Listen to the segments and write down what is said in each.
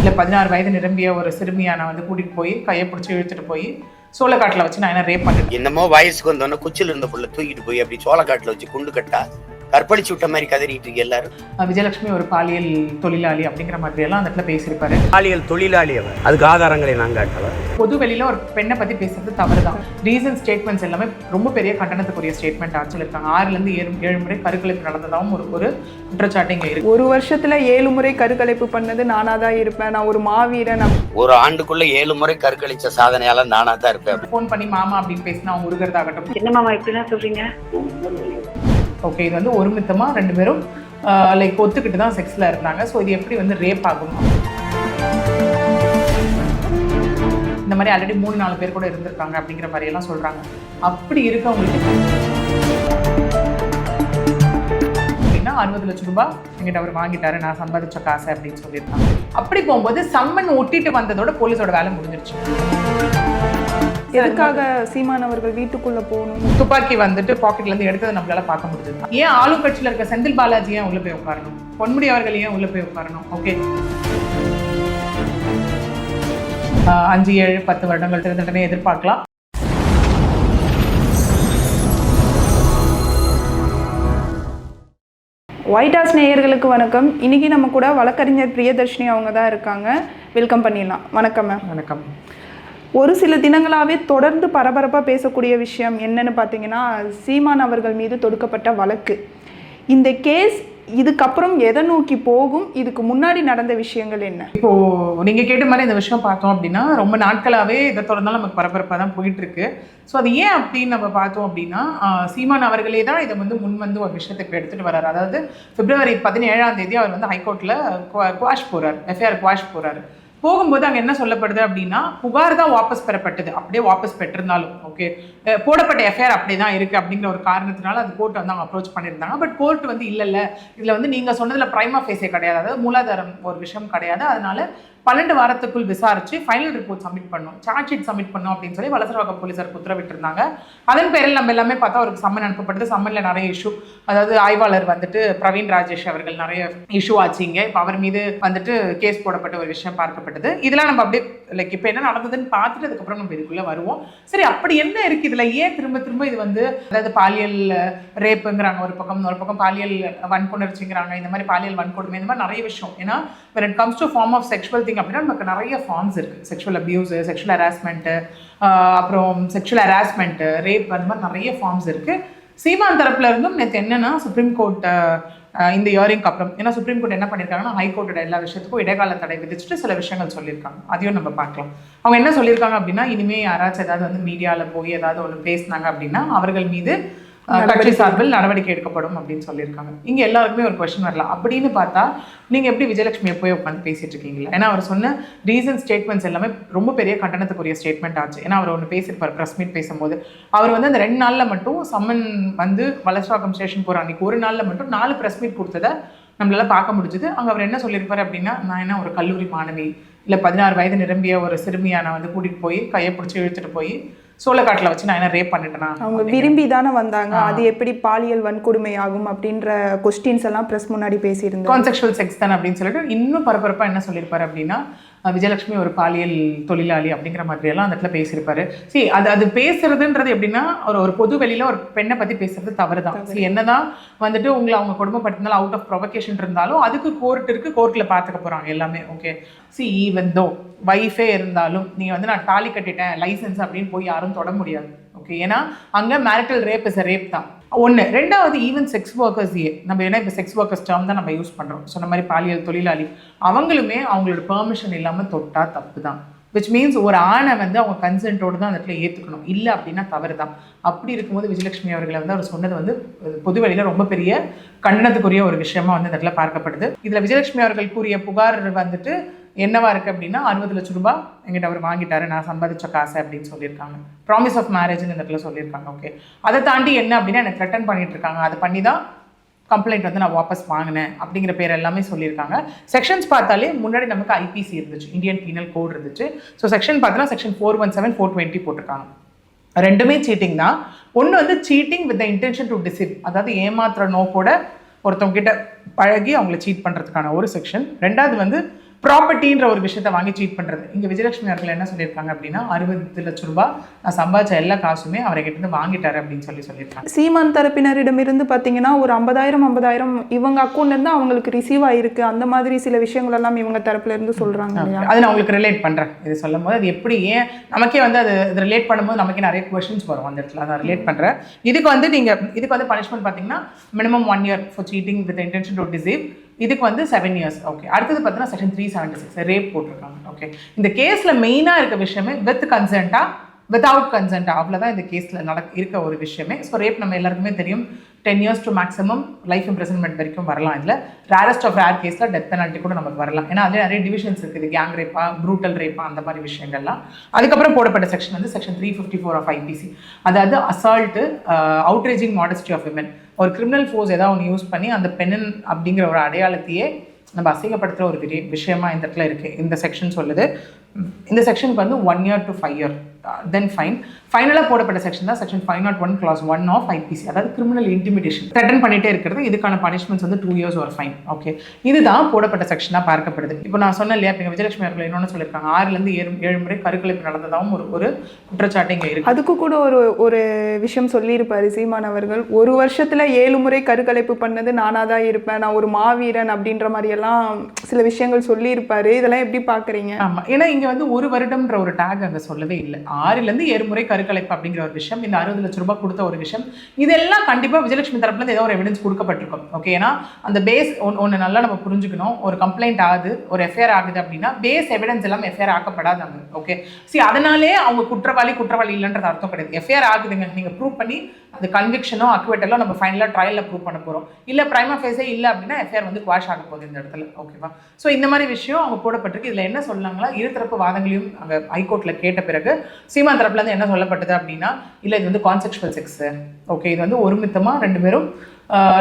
இல்லை பதினாறு வயது நிரம்பிய ஒரு சிறுமியை நான் வந்து கூட்டிகிட்டு போய் கையை பிடிச்சி இழுத்துட்டு போய் சோளக்காட்டில் வச்சு நான் என்ன ரேப் பண்ணிட்டேன். என்னமோ வயசுக்கு வந்தோன்னே குச்சியில் இருந்த புள்ள தூக்கிட்டு போய் அப்படி சோளக்காட்டில் வச்சு குண்டு கட்டா. கற்பழிச்சு விட்ட மாதிரி கதறிட்டு இருக்கு எல்லாரும். விஜயலட்சுமி ஒரு பாலியல் தொழிலாளி அப்படிங்கிற மாதிரி எல்லாம் அந்த இடத்துல பேசியிருப்பாரு. பாலியல் தொழிலாளி அவர். அதுக்கு ஆதாரங்களை நான் காட்டல பொது வெளியில ஒரு பெண்ணை பத்தி பேசுறது தவறு தான் ரீசன் ஸ்டேட்மெண்ட்ஸ் எல்லாமே ரொம்ப பெரிய கண்டனத்துக்குரிய ஸ்டேட்மெண்ட் ஆட்சியில் இருக்காங்க. ஆறுல இருந்து ஏழு ஏழு முறை கருக்கலைப்பு நடந்ததாகவும் ஒரு ஒரு குற்றச்சாட்டு இங்க இருக்கு. ஒரு வருஷத்துல ஏழு முறை கருக்கலைப்பு பண்ணது நானா தான் இருப்பேன். நான் ஒரு மாவீரன்? ஒரு ஆண்டுக்குள்ள ஏழு முறை கற்களிச்ச சாதனையால நானா தான் இருப்பேன். ஃபோன் பண்ணி மாமா அப்படின்னு பேசினா அவங்க உருகிறதாகட்டும். என்ன மாமா இப்படிலாம் சொல்றீங்க? ஓகே இது வந்து ஒருமித்தமாக ரெண்டு பேரும் லைக் ஒத்துக்கிட்டு தான் செக்ஸில் இருந்தாங்க. ஸோ இது எப்படி வந்து ரேப் ஆகும்? இந்த மாதிரி ஆல்ரெடி மூணு நாலு பேர் கூட இருந்திருக்காங்க அப்படிங்கிற மாதிரியெல்லாம் சொல்கிறாங்க அப்படி இருக்கவங்களுக்கு அப்படின்னா அறுபது லட்சம் ரூபாய் எங்கிட்ட அவர் வாங்கிட்டாரு. நான் சம்பாதிச்ச காசு அப்படின்னு சொல்லியிருக்காங்க. அப்படி போகும்போது சம்மன் ஒட்டிட்டு வந்ததோட போலீஸோட வேலை முடிஞ்சிருச்சு. எதுக்காக சீமான் அவர்கள் வீட்டுக்குள்ள போகணும்? துப்பாக்கி வந்துட்டு பாக்கெட்ல இருந்து எடுத்ததை நம்மளால பார்க்க முடிஞ்சது ஏன் ஆளும் கட்சியில இருக்க செந்தில் பாலாஜி ஏன் உள்ள போய் உட்காரணும்? பொன்முடி அவர்கள் ஏன் உள்ள போய் உட்காரணும்? ஓகே அஞ்சு ஏழு பத்து வருடங்கள் தண்டனை எதிர்பார்க்கலாம். ஒயிட் ஹவுஸ் நேயர்களுக்கு வணக்கம். இன்னைக்கு நம்ம கூட வழக்கறிஞர் பிரியதர்ஷினி அவங்க தான் இருக்காங்க. வெல்கம் பண்ணிடலாம். வணக்கம் மேம் வணக்கம். ஒரு சில தினங்களாகவே தொடர்ந்து பரபரப்பாக பேசக்கூடிய விஷயம் என்னன்னு பார்த்தீங்கன்னா சீமான் அவர்கள் மீது தொடுக்கப்பட்ட வழக்கு. இந்த கேஸ் இதுக்கப்புறம் எதை நோக்கி போகும்? இதுக்கு முன்னாடி நடந்த விஷயங்கள் என்ன? இப்போ நீங்க கேட்ட மாதிரி இந்த விஷயம் பார்த்தோம் அப்படின்னா ரொம்ப நாட்களாவே இதை தொடர்ந்தாலும் நமக்கு பரபரப்பாக தான் போயிட்டு இருக்கு ஸோ அது ஏன் அப்படின்னு நம்ம பார்த்தோம் அப்படின்னா சீமான் அவர்களே தான் இதை வந்து முன் வந்து ஒரு விஷயத்துக்கு எடுத்துட்டு வர்றாரு. அதாவது பிப்ரவரி பதினேழாம் தேதி அவர் வந்து ஹைகோர்ட்ல குவாஷ் போறார். எஃப்ஐஆர் குவாஷ் போறாரு. போகும்போது அங்கே என்ன சொல்லப்படுது அப்படின்னா புகார் தான் வாபஸ் பெறப்பட்டது. அப்படியே வாபஸ் பெற்றிருந்தாலும் ஓகே போடப்பட்ட எஃப்ஐஆர் அப்படியே தான் இருக்குது அப்படிங்கிற ஒரு காரணத்தினால அது கோர்ட் வந்து அவங்க அப்ரோச் பண்ணியிருந்தாங்க. பட் கோர்ட் வந்து இல்லை இல்லை இதில் வந்து நீங்கள் சொன்னதில் ப்ரைமா ஃபேஸே கிடையாது. அதாவது மூலாதாரம் ஒரு விஷயம் கிடையாது. அதனால பன்னெண்டு வாரத்துக்குள் விசாரிச்சு ஃபைனல் ரிப்போர்ட் சப்மிட் பண்ணோம். சார்ஜ் ஷீட் சப்மிட் பண்ணோம் அப்படின்னு சொல்லி வலசரவாக்கம் போலீசாருக்கு உத்தரவிட்டிருந்தாங்க. அதன் பேரில் நம்ம எல்லாமே பார்த்தா அவருக்கு சம்மன் அனுப்பப்பட்டது. சம்மனில் நிறைய இஷ்யூ அதாவது ஆய்வாளர் வந்துட்டு பிரவீன் ராஜேஷ் அவர்கள் நிறைய இஷ்யூ ஆச்சுங்க இப்போ அவர் மீது வந்துட்டு கேஸ் போடப்பட்ட ஒரு விஷயம் பார்க்கப்பட்டது. இதெல்லாம் நம்ம அப்படியே லைக் இப்போ என்ன நடந்ததுன்னு பார்த்துட்டு அதுக்கப்புறம் நம்ம இதுக்குள்ளே வருவோம். சரி அப்படி என்ன இருக்கு? இதில் ஏன் திரும்ப திரும்ப இது வந்து அதாவது பாலியல் ரேப்புங்கிறாங்க ஒரு பக்கம் ஒரு பக்கம் பாலியல் வன்புணர்ச்சிங்கிறாங்க இந்த மாதிரி பாலியல் வன்கொடுமை இந்த மாதிரி நிறைய விஷயம். ஏன்னா when it comes form of sexual thing அப்படின்னா நமக்கு நிறைய ஃபார்ம்ஸ் இருக்குது செக்ஷுவல் அப்யூஸு செக்ஷுவல் ஹராஸ்மெண்ட்டு அப்புறம் செக்ஷுவல் ஹராஸ்மெண்ட்டு ரேப் அந்த மாதிரி நிறைய ஃபார்ம்ஸ் இருக்குது சீமான் தரப்புல இருந்தும் நேற்று என்னென்னா சுப்ரீம் கோர்ட் இந்த இயரிங்க்கு அப்புறம் ஏன்னா சுப்ரீம் கோர்ட் என்ன பண்ணியிருக்காங்கன்னா ஹைகோர்ட்டோட எல்லா விஷயத்துக்கும் இடைக்கால தடை விதிச்சுட்டு சில விஷயங்கள் சொல்லியிருக்காங்க. அதையும் நம்ம பார்க்கலாம். அவங்க என்ன சொல்லியிருக்காங்க அப்படின்னா இனிமேல் யாராச்சும் ஏதாவது வந்து மீடியாவில் போய் ஏதாவது ஒன்று பேசினாங்க அப்படின்னா அவர்கள் மீது கட்சி சார்பில் நடவடிக்கை எடுக்கப்படும் அப்படின்னு சொல்லியிருக்காங்க. இங்க எல்லாருக்குமே ஒரு கொஸ்டின் வரலாம். அப்படின்னு பார்த்தா நீங்க எப்படி விஜயலட்சுமியை போய் உட்காந்து பேசிட்டு இருக்கீங்களா? ஏன்னா அவர் சொன்ன ரீசன் ஸ்டேட்மெண்ட்ஸ் எல்லாமே ரொம்ப பெரிய கண்டனத்துக்குரிய ஸ்டேட்மெண்ட் ஆச்சு. ஏன்னா அவர் ஒன்று பேசியிருப்பார் ப்ரெஸ் மீட் பேசும்போது. அவர் வந்து அந்த ரெண்டு நாள்ல மட்டும் சம்மன் வந்து வலசவாக்கம் ஸ்டேஷன் போற அன்னைக்கு ஒரு நாள்ல மட்டும் நாலு ப்ரெஸ் மீட் கொடுத்ததை நம்மளால பார்க்க முடிஞ்சுது. அங்க அவர் என்ன சொல்லியிருப்பாரு அப்படின்னா நான் என்ன ஒரு கல்லூரி மாணவி இல்ல பதினாறு வயது நிரம்பிய ஒரு சிறுமியை நான் வந்து கூட்டிட்டு போய் கையை பிடிச்சி இழுத்துட்டு போய் சோளக்காட்டில் வச்சு நான் என்ன ரேப் பண்ணிட்டேனா? அவங்க விரும்பி தானே வந்தாங்க. அது எப்படி பாலியல் வன்கொடுமை ஆகும் அப்படின்ற கொஸ்டின்ஸ் எல்லாம் ப்ரெஸ் முன்னாடி பேசியிருந்தாங்க கான்செக்சுவல் செக்ஸ் தான் அப்படின்னு சொல்லிட்டு இன்னும் பரபரப்பா என்ன சொல்லியிருப்பாரு அப்படின்னா விஜயலட்சுமி ஒரு பாலியல் தொழிலாளி அப்படிங்கிற மாதிரி எல்லாம் அந்த இடத்துல பேசியிருப்பாரு. சரி அது அது பேசுறதுன்றது எப்படின்னா ஒரு ஒரு பொது வெளியில ஒரு பெண்ணை பத்தி பேசுறது தவறு. தான் சரி என்னதான் வந்துட்டு உங்களை அவங்க கொடுமைப்படுத்தினாலும் அவுட் ஆஃப் ப்ரொவகேஷன் இருந்தாலும் அதுக்கு கோர்ட் இருக்கு கோர்ட்ல பாத்துக்க போறாங்க எல்லாமே ஓகே சி ஈவன் தோ வைஃபே இருந்தாலும் நீங்கள் வந்து நான் தாலி கட்டிட்டேன் லைசன்ஸ் அப்படின்னு போய் யாரும் தொட முடியாது. ஓகே ஏன்னா அங்கே மேரிட்டல் ரேப் இஸ் ரேப் தான். ஒன்று ரெண்டாவது ஈவன் செக்ஸ் ஒர்க்கர்ஸையே நம்ம ஏன்னா இப்போ செக்ஸ் ஒர்க்கர்ஸ் டேர்ம் தான் நம்ம யூஸ் பண்ணுறோம் சொன்ன மாதிரி பாலியல் தொழிலாளி. அவங்களுமே அவங்களோட பெர்மிஷன் இல்லாமல் தொட்டால் தப்பு தான். விச் மீன்ஸ் ஒரு ஆணை வந்து அவங்க கன்சென்ட்டோடு தான் அந்த இடத்துல ஏற்றுக்கணும் இல்லை அப்படின்னா தவறு தான் அப்படி இருக்கும்போது விஜயலட்சுமி அவர்களை வந்து அவர் சொன்னது வந்து பொதுவெளியில் ரொம்ப பெரிய கண்டனத்துக்குரிய ஒரு விஷயமா வந்து அந்த இடத்துல பார்க்கப்படுது. இதில் விஜயலட்சுமி அவர்கள் கூறிய புகார் வந்துட்டு என்னவா இருக்குது அப்படின்னா அறுபது லட்சம் ரூபாய் எங்கிட்ட அவர் வாங்கிட்டாரு. நான் சம்பாதிச்ச காசு அப்படின்னு சொல்லியிருக்காங்க. ப்ராமிஸ் ஆஃப் மேரேஜ்னு இந்த இடத்துல சொல்லியிருக்காங்க. ஓகே அதை தாண்டி என்ன அப்படின்னா எனக்கு த்ரெட்டன் பண்ணிட்டு இருக்காங்க. அது பண்ணி தான் கம்ப்ளைண்ட் வந்து நான் வாபஸ் வாங்கினேன் அப்படிங்கிற பேர் எல்லாமே சொல்லியிருக்காங்க. செக்ஷன்ஸ் பார்த்தாலே முன்னாடி நமக்கு ஐபிசி இருந்துச்சு. இந்தியன் பீனல் கோட் இருந்துச்சு. ஸோ செக்ஷன் பார்த்தோன்னா section four one seven four twenty போட்டிருக்காங்க. ரெண்டுமே சீட்டிங் தான். ஒன்று வந்து cheating with the intention to deceive அதாவது ஏமாத்துற நோக்கோட ஒருத்தவங்க கிட்ட பழகி அவங்கள சீட் பண்ணுறதுக்கான ஒரு செக்ஷன் ரெண்டாவது வந்து ப்ராப்பர்ட்டின்ற ஒரு விஷயத்தை வாங்கி சீட் பண்றது. இங்க விஜயலட்சுமி அவர்கள் என்ன சொல்லியிருக்காங்க அப்படின்னா அறுபது லட்ச ரூபாய் நான் சம்பாதிச்ச எல்லா காசுமே அவரை கிட்ட இருந்து வாங்கிட்டாரு அப்படின்னு சொல்லி சொல்லியிருக்காங்க. சீமான் தரப்பினரிடமிருந்து பார்த்தீங்கன்னா ஒரு ஐம்பதாயிரம் ஐம்பதாயிரம் இவங்க அக்கௌண்ட்ல இருந்து அவங்களுக்கு ரிசீவ் ஆயிருக்கு. அந்த மாதிரி சில விஷயங்கள் எல்லாம் இவங்க தரப்புல இருந்து சொல்றாங்க அது நான் உங்களுக்கு ரிலேட் பண்றேன். இது சொல்லும் போது அது எப்படி ஏன் நமக்கே வந்து அது இது ரிலேட் பண்ணும்போது நமக்கே நிறைய கொஷின்ஸ் வரும் அந்த இடத்துல. நான் ரிலேட் பண்றேன். இதுக்கு வந்து நீங்க இதுக்கு வந்து பனிஷ்மெண்ட் பார்த்தீங்கன்னா minimum one year for cheating with intention to deceive இதுக்கு வந்து செவன் இயர்ஸ் ஓகே அடுத்தது பார்த்தீங்கன்னா section three seventy six rape போட்டிருக்காங்க. ஓகே இந்த கேஸில் மெயினாக இருக்க விஷயமே வித் கன்சென்ட்டா வித்தவுட் கன்சென்ட் அவ்வளோதான் இந்த கேஸில் நடக்க இருக்க ஒரு விஷயமே. ஸோ ரேப் நம்ம எல்லாருக்குமே தெரியும். Ten years to maximum life imprisonment வரைக்கும் வரலாம் இதில். ரேரஸ்ட் ஆஃப் ரேர் கேஸில் டெத் பெனால்ட்டி கூட நமக்கு வரலாம். ஏன்னா அதில் நிறைய டிவிஷன்ஸ் இருக்குது. கேங் ரேப்பா ப்ரூட்டல் ரேப்பா அந்த மாதிரி விஷயங்கள்லாம். அதுக்கப்புறம் போடப்பட்ட செக்ஷன் வந்து section three fifty four of IPC அதாவது assault outraging modesty of women ஒரு கிரிமினல் ஃபோர்ஸ் ஏதாவது ஒன்று யூஸ் பண்ணி அந்த பெண்ணன் அப்படிங்கிற ஒரு அடையாளத்தையே நம்ம அசிங்கப்படுத்துகிற ஒரு விஷயமா இந்த இடத்துல இருக்குது இந்த செக்ஷன் சொல்லுது. இந்த செக்ஷனுக்கு வந்து one year to five year then fine ஃபைனலாக போடப்பட்ட செக்ஷன் தான் section five not one class one of IPC அதாவது கிரிமினல் இன்டிமிடேஷன் த்ரெட்டன் பண்ணிட்டே இருக்கிறது. இதுக்கான பனிஷ்மெண்ட்ஸ் வந்து டூ இயர்ஸ் ஒரு ஃபைன் ஓகே இதுதான் போடப்பட்ட செக்ஷனாக பார்க்கப்படுது. இப்போ நான் சொன்னேன் இல்லையா? இப்போ விஜயலட்சுமி அவர்கள் இன்னொன்று சொல்லியிருக்காங்க. ஆறுலேருந்து ஏழு ஏழு முறை கருக்கலைப்பு நடந்ததாகவும் ஒரு ஒரு குற்றச்சாட்டு இங்கே இருக்கு. அதுக்கு கூட ஒரு ஒரு விஷயம் சொல்லியிருப்பாரு சீமான் அவர்கள். ஒரு வருஷத்துல ஏழு முறை கருக்கலைப்பு பண்ணது நானா தான் இருப்பேன் நான் ஒரு மாவீரன் அப்படின்ற மாதிரி எல்லாம் சில விஷயங்கள் சொல்லியிருப்பாரு. இதெல்லாம் எப்படி பாக்குறீங்க ஆமா. ஏன்னா இங்க வந்து ஒரு வருடம்ன்ற ஒரு டேக் அங்க சொல்லவே இல்லை. ஆறிலேருந்து ஏறுமுறை ஏழு முறை கருக்கலைப்பு அப்படிங்கிற ஒரு விஷயம் இந்த அறுபது லட்ச ரூபாய் கொடுத்த ஒரு விஷயம். இதெல்லாம் கண்டிப்பாக விஜயலட்சுமி தரப்புல ஏதோ ஒரு எவிடன்ஸ் கொடுக்கப்பட்டிருக்கும். ஓகே ஏன்னா அந்த பேஸ் ஒன்று நல்லா நம்ம புரிஞ்சுக்கணும். ஒரு கம்ப்ளைண்ட் ஆகுது ஒரு எஃப்ஐஆர் ஆகுது அப்படின்னா பேஸ் எவிடன்ஸ் எல்லாம் எஃப்ஐஆர் ஆக்கப்படாதாங்க ஓகே சி அதனாலே அவங்க குற்றவாளி குற்றவாளி இல்லைன்றது அர்த்தம் கிடையாது. எஃப்ஐஆர் ஆகுதுங்க. நீங்கள் ப்ரூவ் பண்ணி அது கன்விக்ஷனோ அக்வேட்டலோ நம்ம ஃபைனலாக ட்ரையலில் ப்ரூவ் பண்ண போகிறோம் இல்லை ப்ரைமா ஃபேஸே இல்லை அப்படின்னா எஃப்ஐஆர் வந்து குவாஷ் ஆக போகுது இந்த இடத்துல. ஓகேவா ஸோ இந்த மாதிரி விஷயம் அவங்க போடப்பட்டிருக்கு. இதில் என்ன சொல்லாங்களா இருதரப்பு வாதங்களையும் அங்கே ஹைகோர்ட்டில் கேட்ட பிறகு சீமா தரப்புலேருந்து என்ன சொல்லப்பட்டது அப்படின்னா இல்லை இது வந்து கான்செக்ஷுவல் செக்ஸ் ஓகே இது வந்து ஒருமித்தமாக ரெண்டு பேரும்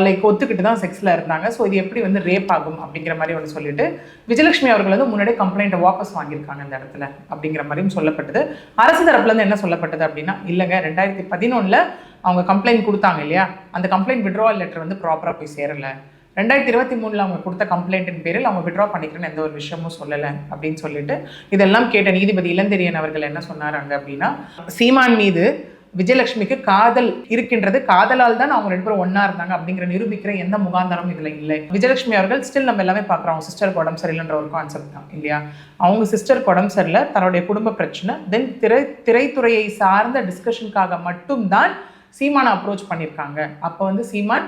லைக் ஒத்துக்கிட்டு தான் செக்ஸில் இருந்தாங்க. ஸோ இது எப்படி வந்து ரேப் ஆகும்? அப்படிங்கிற மாதிரி ஒன்று சொல்லிட்டு விஜயலட்சுமி அவர்கள் வந்து முன்னாடியே கம்ப்ளைண்ட்டை வாபஸ் வாங்கியிருக்காங்க இந்த இடத்துல அப்படிங்கிற மாதிரியும் சொல்லப்பட்டது. அரசு தரப்புலேருந்து என்ன சொல்லப்பட்டது அப்படின்னா இல்லைங்க ரெண்டாயிரத்தி பதினொன்றில் அவங்க கம்ப்ளைண்ட் கொடுத்தாங்க இல்லையா? அந்த கம்ப்ளைண்ட் விட்ராவல் லெட்டர் வந்து ப்ராப்பராக போய் சேரலை. ரெண்டாயிரத்தி இருபத்தி மூணில் அவங்க கொடுத்த கம்ப்ளைண்ட்டின் பேரில் அவங்க விட்ரா பண்ணிக்கிறேன்னு எந்த ஒரு விஷயமும் சொல்லலை அப்படின்னு சொல்லிட்டு இதெல்லாம் கேட்ட நீதிபதி இளந்திரியன் அவர்கள் என்ன சொன்னாராங்க அப்படின்னா சீமான் மீது விஜயலட்சுமிக்கு காதல் இருக்கின்றது காதலால் தான் அவங்க ரெண்டு பேரும் ஒன்றா இருந்தாங்க அப்படிங்கிற நிரூபிக்கிற எந்த முகாந்தரமும் இதுல இல்லை. விஜயலட்சுமி அவர்கள் ஸ்டில் நம்ம எல்லாமே பார்க்குறோம் அவங்க சிஸ்டருக்கு உடம்பு சரியில்லைன்ற ஒரு கான்செப்ட் தான் இல்லையா? அவங்க சிஸ்டருக்கு உடம்பு சரியில்லை தன்னுடைய குடும்ப பிரச்சனை தென் திரை திரைத்துறையை சார்ந்த டிஸ்கஷனுக்காக மட்டும்தான் சீமானை அப்ரோச் பண்ணியிருக்காங்க. அப்போ வந்து சீமான்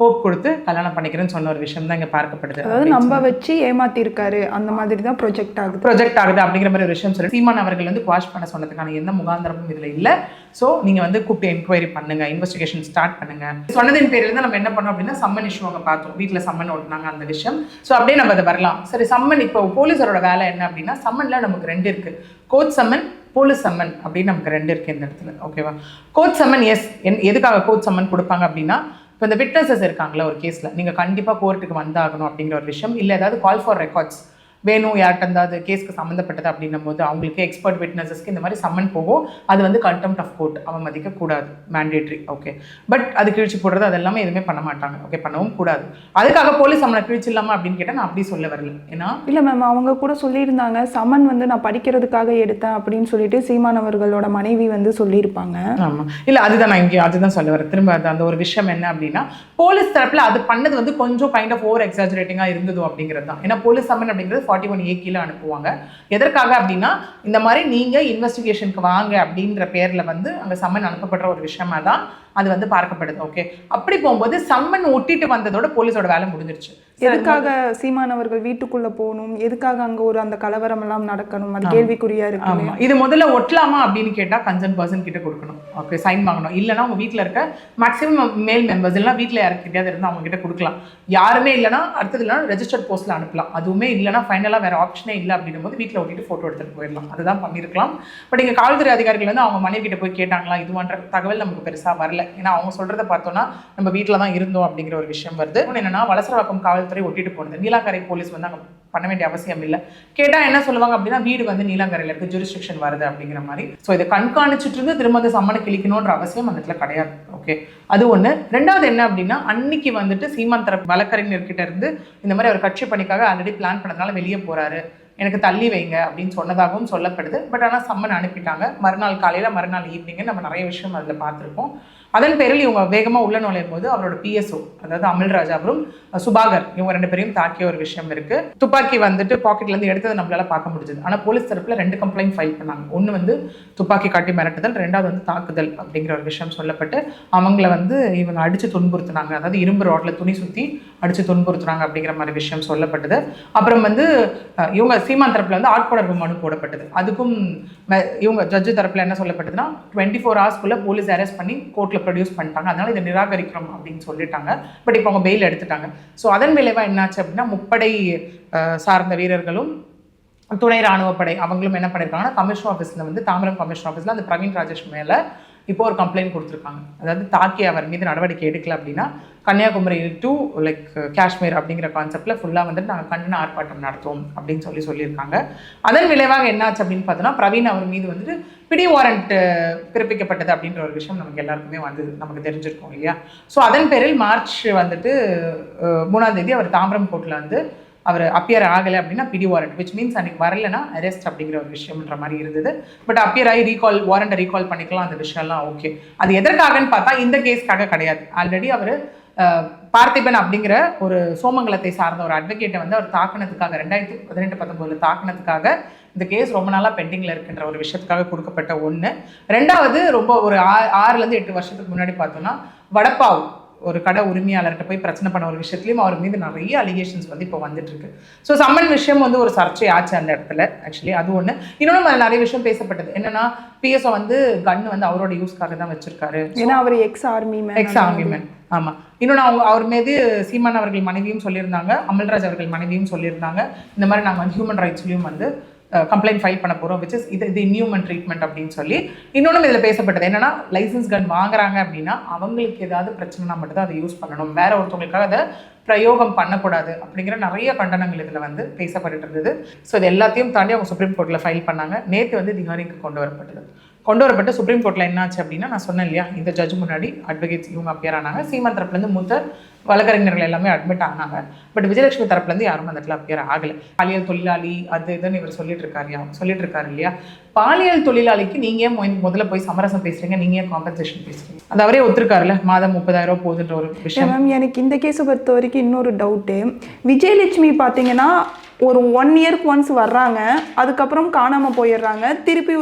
ஹோப் கொடுத்து கல்யாணம் பண்ணிக்கிறேன்னு சொன்ன ஒரு விஷயம் தான் இங்கே பார்க்கப்படுது. அதாவது நம்ப வச்சு ஏமாத்திருக்காரு அந்த மாதிரி தான் ப்ரொஜெக்ட் ஆகுது. ப்ரொஜெக்ட் ஆகுது அப்படிங்கிற மாதிரி ஒரு விஷயம் சொல்லி சீமான் அவர்கள் வந்து குவாஷ் பண்ண சொன்னதுக்கான எந்த முகாந்திரமும் இதில் இல்லை. ஸோ நீங்கள் வந்து கூப்பிட்டு என்கொயரி பண்ணுங்க இன்வெஸ்டிகேஷன் ஸ்டார்ட் பண்ணுங்க. சொன்னதின் பேரில் தான் நம்ம என்ன பண்ணோம் அப்படின்னா சம்மன் இஷ்யூ அங்கே பார்த்தோம். வீட்டில் சம்மன் ஓட்டினாங்க அந்த விஷயம். ஸோ அப்படியே நம்ம அதை வரலாம். சரி சம்மன் இப்போ போலீஸரோட வேலை என்ன அப்படின்னா சம்மன்ல நமக்கு ரெண்டு இருக்கு. கோர்ட் சம்மன் போலீஸ் சம்மன் அப்படின்னு நமக்கு ரெண்டு இருக்கு இந்த இடத்துல. ஓகேவா கோர்ட் சம்மன் எஸ் என் எதுக்காக கோர்ட் சம்மன் கொடுப்பாங்க அப்படின்னா இப்போ இந்த விட்னஸஸ் இருக்காங்களா ஒரு கேஸில் நீங்கள் கண்டிப்பாக கோர்ட்டுக்கு வந்தாகணும் அப்படிங்கிற ஒரு விஷயம் இல்லை ஏதாவது கால் ஃபார் ரெக்கார்ட்ஸ் வேணும் யார்கிட்ட இருந்தாவது கேஸ்க்கு சம்மந்தப்பட்டது அப்படின்னும் போது அவங்களுக்கு எக்ஸ்பர்ட் விட்னஸஸ்க்கு இந்த மாதிரி சம்மன் போகும் அது வந்து கண்டெம்ட் ஆஃப் கோர்ட் அவமதிக்க கூடாது மேண்டேட்ரி ஓகே பட் அது கிழிச்சு போடுறது அது எல்லாமே எதுவுமே பண்ண மாட்டாங்க ஓகே பண்ணவும் கூடாது. அதுக்காக போலீஸ் சம்மனை கிழிச்சிடலாமா அப்படின்னு கேட்டால் நான் அப்படி சொல்ல வரல. ஏன்னா இல்ல மேம் அவங்க கூட சொல்லியிருந்தாங்க சமன் வந்து நான் படிக்கிறதுக்காக எடுத்தேன் அப்படின்னு சொல்லிட்டு சீமான் அவர்களோட மனைவி வந்து சொல்லியிருப்பாங்க. ஆமா. இல்ல அதுதான் நான் இங்கே அதுதான் சொல்ல வரேன். திரும்ப அது அந்த ஒரு விஷயம் என்ன அப்படின்னா போலீஸ் தரப்புல அது பண்ணது வந்து கொஞ்சம் கைண்ட் ஆஃப் ஓவர் எக்ஸாஜரேட்டிங்கா இருந்ததோ அப்படிங்கிறது தான் ஏன்னா போலீஸ் சம்மன் அப்படிங்கிறது ஃபார்ட்டி ஒன் ஏ கீழே அனுப்புவாங்க. எதற்காக அப்படின்னா இந்த மாதிரி நீங்க இன்வெஸ்டிகேஷனுக்கு வாங்க அப்படின்ற பேரில் வந்து அங்கே சம்மன் அனுப்பப்படுற ஒரு விஷயமா தான் அது வந்து பார்க்கப்படுது ஓகே அப்படி போகும்போது சம்மன் ஒட்டிட்டு வந்ததோட போலீஸோட வேலை முடிஞ்சிருச்சு. எதுக்காக சீமான் அவர்கள் வீட்டுக்குள்ள போகணும்? எதுக்காக அங்க ஒரு அந்த கலவரம் எல்லாம் நடக்கணும்? அது கேள்விக்குறியா இருக்கு இது முதல்ல ஒட்டலாமா அப்படின்னு கேட்டா கன்சர்ன் பர்சன் கிட்ட கொடுக்கணும். ஓகே சைன் வாங்கணும். இல்லைன்னா உங்க வீட்ல இருக்க மேக்ஸிமம் மேல் மெம்பர்ஸ் எல்லாம் வீட்ல யாருக்கிட்டயாவது இருந்து அவங்க கிட்ட கொடுக்கலாம். யாருமே இல்லைன்னா அடுத்தது இல்லைனா ரெஜிஸ்டர்ட் போஸ்ட்ல அனுப்பலாம். அதுவுமே இல்லைன்னா ஃபைனலா வேற ஆப்ஷனே இல்லை அப்படின்னும் போது வீட்டில் ஒட்டிட்டு போட்டோ எடுத்துட்டு போயிடலாம். அதுதான் பண்ணியிருக்கலாம் பட் இங்க காவல்துறை அதிகாரிகள் வந்து அவங்க மனைவி கிட்ட போய் கேட்டாங்களா இதுவான்ற தகவல் நமக்கு பெருசா வரல. ஏன்னா அவங்க சொல்றத பார்த்தோம்னா நம்ம வீட்டில் தான் இருந்தோம் அப்படிங்கிற ஒரு விஷயம் வருது. ஒன்று என்னன்னா வலசரவாக்கம் காவல்துறை ஒட்டிட்டு போனது. நீலாங்கரை போலீஸ் வந்து அங்கே பண்ண வேண்டிய அவசியம் இல்லை. கேட்டால் என்ன சொல்லுவாங்க அப்படின்னா வீடு வந்து நீலாங்கரையில் இருக்கு ஜூரிஸ்டிக்ஷன் வருது அப்படிங்கிற மாதிரி. ஸோ இதை கண்காணிச்சுட்டு இருந்து திரும்ப அந்த சம்மனை கிழிக்கணுன்ற அவசியம் அந்த இடத்துல கிடையாது. ஓகே அது ஒன்று ரெண்டாவது என்ன அப்படின்னா அன்னைக்கு வந்துட்டு சீமான் தரப்பு வழக்கறிஞர்கிட்ட இருந்து இந்த மாதிரி அவர் கட்சி பணிக்காக ஆல்ரெடி பிளான் பண்ணதுனால வெளியே போகிறாரு எனக்கு தள்ளி வைங்க அப்படின்னு சொன்னதாகவும் சொல்லப்படுது. பட் ஆனால் சம்மன் அனுப்பிட்டாங்க. மறுநாள் காலையில் மறுநாள் ஈவினிங்கு நம்ம நிறைய விஷயம் அதில் பார்த்துருப்போம் அதன் பேரில் இவங்க வேகமாக உள்ள நுழையும் போது அவரோட பிஎஸ்ஓ அதாவது அமல்ராஜ் அவரும் சுபாகர் இவங்க ரெண்டு பேரையும் தாக்கிய ஒரு விஷயம் இருக்கு. துப்பாக்கி வந்துட்டு பாக்கெட்லேருந்து எடுத்தது எடுத்ததை நம்மளால பார்க்க முடிஞ்சது. ஆனால் போலீஸ் தரப்பில் ரெண்டு கம்ப்ளைண்ட் ஃபைல் பண்ணாங்க. ஒன்று வந்து துப்பாக்கி காட்டி மிரட்டுதல் ரெண்டாவது வந்து தாக்குதல் அப்படிங்கிற ஒரு விஷயம் சொல்லப்பட்டு அவங்கள வந்து இவங்க அடித்து துன்புறுத்துனாங்க. அதாவது இரும்பு ரோட்டில் துணி சுற்றி அடித்து துன்புறுத்துனாங்க அப்படிங்கிற மாதிரி விஷயம் சொல்லப்பட்டது. அப்புறம் வந்து இவங்க சீமான் தரப்பில் வந்து ஆட்கொடர்பு மனு போடப்பட்டது. அதுக்கும் இவங்க ஜட்ஜு தரப்பில் என்ன சொல்லப்பட்டதுன்னா டுவெண்ட்டி ஃபோர் ஹவர்ஸ்க்குள்ளே போலீஸ் அரெஸ்ட் பண்ணி கோர்ட்டில் ப்ரொடியூஸ் பண்ணிட்டாங்க. அதனால் இதை நிராகரிக்கிறோம் அப்படின்னு சொல்லிட்டாங்க. பட் இப்போ அவங்க பெயில் எடுத்துட்டாங்க. ஸோ அதன் விளைவாக என்னாச்சு அப்படின்னா முப்படை சார்ந்த வீரர்களும் துணை ராணுவப்படை அவங்களும் என்ன பண்ணியிருக்காங்கன்னா கமிஷன் ஆஃபீஸில் வந்து தாமிரம் கமிஷன் ஆஃபீஸில் அந்த பிரவீன் ராஜேஷ் மேலே இப்போ ஒரு கம்ப்ளைண்ட் கொடுத்துருக்காங்க. அதாவது தாக்கி அவர் மீது நடவடிக்கை எடுக்கல அப்படின்னா கன்னியாகுமரி டு லைக் காஷ்மீர் அப்படிங்கிற கான்செப்டில் ஃபுல்லாக வந்துட்டு நாங்கள் கண்டன ஆர்ப்பாட்டம் நடத்துவோம் அப்படின்னு சொல்லி சொல்லியிருக்காங்க. அதன் விளைவாக என்னாச்சு அப்படின்னு பார்த்தோன்னா பிரவீன் அவர் மீது வந்துட்டு பிடி வாரண்ட் பிறப்பிக்கப்பட்டது அப்படின்ற ஒரு விஷயம் நமக்கு எல்லாருக்குமே வந்து நமக்கு தெரிஞ்சிருக்கோம் இல்லையா? ஸோ அதன் பேரில் மார்ச் வந்துட்டு மூணாம் தேதி அவர் தாம்பரம் கோர்ட்டில் வந்து அவர் அப்பியர் ஆகலை அப்படின்னா பிடி வாரண்ட் விச் மீன்ஸ் அன்னைக்கு வரலைன்னா அரெஸ்ட் அப்படிங்கிற ஒரு விஷயம்ன்ற மாதிரி இருந்தது. பட் அப்பியர் ஆகி ரீகால் வாரண்ட்டை ரீகால் பண்ணிக்கலாம் அந்த விஷயம்லாம் ஓகே அது எதற்காகன்னு பார்த்தா இந்த கேஸ்க்காக கிடையாது. ஆல்ரெடி அவர் பார்த்திபன் அப்படிங்கிற ஒரு சோமங்கலத்தை சார்ந்த ஒரு அட்வொகேட்டை வந்து அவர் தாக்கினதுக்காக ரெண்டாயிரத்தி பதினெட்டு பத்தொம்போதில் தாக்கினதுக்காக இந்த கேஸ் ரொம்ப நாளாக பெண்டிங்கில் இருக்கின்ற ஒரு விஷயத்துக்காக கொடுக்கப்பட்ட ஒன்று ரெண்டாவது ரொம்ப ஒரு ஆ ஆறுலேருந்து எட்டு வருஷத்துக்கு முன்னாடி பார்த்தோம்னா வடப்பாவ். ஒரு கடை உரிமையாளர்கிட்ட போய் பிரச்சனை பண்ண ஒரு விஷயத்துலையும் அவர் மீது நிறைய அலிகேஷன்ஸ் வந்து இப்போ வந்துட்டு இருக்கு ஸோ சம்மன் விஷயம் வந்து ஒரு சர்ச்சை ஆச்சு அந்த இடத்துல ஆக்சுவலி அது ஒன்று இன்னொன்று நிறைய விஷயம் பேசப்பட்டது. என்னன்னா பிஎஸ்ஓ வந்து கன் வந்து அவரோட யூஸ்க்காக தான் வச்சிருக்காரு. ஏன்னா அவர் ex army ex army man ஆமா. இன்னொன்று அவங்க அவர் மீது சீமான் அவர்கள் மனைவியும் சொல்லியிருந்தாங்க அமல்ராஜ் அவர்கள் மனைவியும் சொல்லியிருந்தாங்க. இந்த மாதிரி நாங்கள் வந்து ஹியூமன் ரைட்ஸ்லையும் வந்து கம்ப்ளைண்ட் ஃபைல் பண்ண போகிறோம் விச் இஸ் இது இது இன்யூமன் ட்ரீட்மெண்ட் அப்படின்னு சொல்லி. இன்னொன்றும் இதில் பேசப்பட்டது. என்னன்னா லைசன்ஸ் கன் வாங்குறாங்க அப்படின்னா அவங்களுக்கு ஏதாவது பிரச்சனைனா மட்டும்தான் அதை யூஸ் பண்ணணும். வேற ஒருத்தவங்களுக்காக அதை பிரயோகம் பண்ணக்கூடாது அப்படிங்கிற நிறைய கண்டனங்கள் இதில் வந்து பேசப்பட்டு இருந்தது. ஸோ இது எல்லாத்தையும் தாண்டி அவங்க சுப்ரீம் கோர்ட்டில் ஃபைல் பண்ணாங்க. நேற்று வந்து தி ஹியரிங்க்கு கொண்டு வரப்பட்டது. கொண்டு வரப்பட்டு சுப்ரீம் கோர்ட்டில் என்னாச்சு அப்படின்னா நான் சொன்னேன் இல்லையா? இந்த ஜட்ஜ் முன்னாடி அட்வொகேட்ஸ் இவங்க அப்பியர் ஆனாங்க. சீமான் தரப்புலேருந்து மூத்த வழக்கறிஞர்கள் எல்லாமே அட்மிட் ஆனாங்க. பட் விஜயலட்சுமி தரப்புலேருந்து யாரும் அந்த இடத்துல அப்பியர் ஆகலை. பாலியல் தொழிலாளி அது இதுன்னு இவர் சொல்லிட்டு இருக்காரு சொல்லிட்டு இருக்காரு இல்லையா? பாலியல் தொழிலாளிக்கு நீங்கள் ஏன் முதல்ல போய் சமரசம் பேசுறீங்க? நீங்கள் ஏன் காம்பன்சேஷன் பேசுறீங்க? அது அவரே ஒத்துருக்காருல்ல. மாதம் முப்பதாயிரம் ரூபா போகுதுன்ற ஒரு விஷயம். மேம் எனக்கு இந்த கேஸை பொறுத்த வரைக்கும் இன்னொரு டவுட்டு விஜயலட்சுமி பார்த்தீங்கன்னா ஒரு ஒன் இயர்க்கு ஒன்ஸ் வர்றாங்க அதுக்கப்புறம் காணாமல் போயிடுறாங்க. திருப்பி